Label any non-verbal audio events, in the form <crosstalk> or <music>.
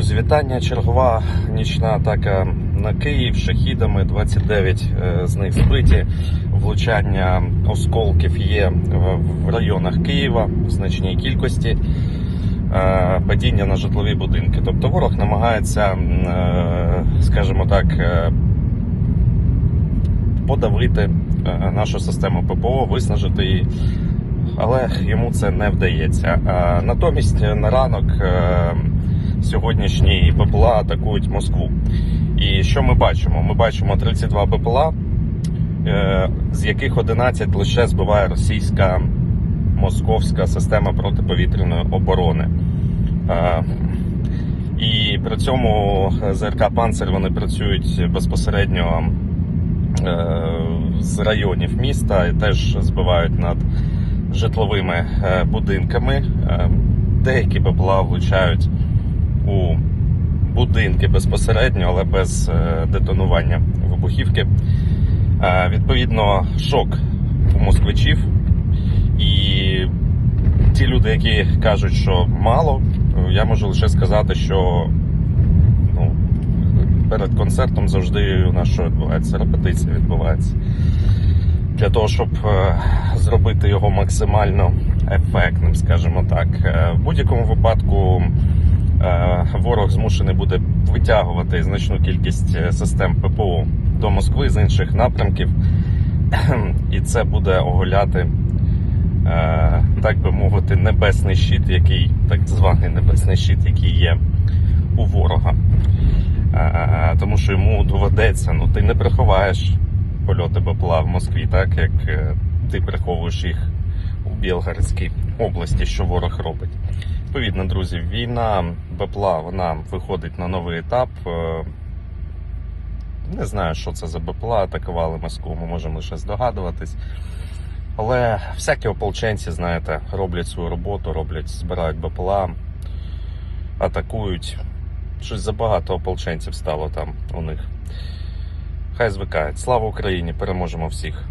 Друзі, вітання. Чергова нічна атака на Київ шахідами. 29 е, з них збиті. Влучання осколків є в- районах Києва в значній кількості. Е, Падіння на житлові будинки. Тобто ворог намагається, е, скажімо так, подавити нашу систему ППО, виснажити її. Але йому це не вдається. Натомість на ранок сьогоднішні БПЛА атакують Москву. І що ми бачимо? Ми бачимо 32 БПЛА, е, з яких 11 лише збиває російська московська система протиповітряної оборони. Е, І при цьому ЗРК Панцер вони працюють безпосередньо е, з районів міста і теж збивають над житловими будинками. Деякі БПЛА влучають у будинки безпосередньо, але без е, детонування вибухівки. Е, Відповідно, шок у москвичів. І ті люди, які кажуть, що мало, я можу лише сказати, що ну, перед концертом завжди у нас що відбувається, репетиція відбувається. Для того, щоб е, зробити його максимально ефектним, скажімо так. В будь-якому випадку ворог змушений буде витягувати значну кількість е, систем ППО до Москви з інших напрямків, <clears throat> і це буде оголяти, е, так би мовити, небесний щит, який так званий небесний щит, який є у ворога. Е, Тому що йому доведеться, ну ти не приховаєш польоти БПЛА в Москві, так як ти приховуєш їх у Білгородській області, що ворог робить. Відповідно, друзі, війна БПЛА вона виходить на новий етап. Е, Не знаю, що це за БПЛА, атакували Москву, ми можемо лише здогадуватись. Але всякі ополченці, знаєте, роблять свою роботу, роблять, збирають БПЛА, атакують. Щось забагато ополченців стало там у них. Хай звикають. Слава Україні! Переможемо всіх!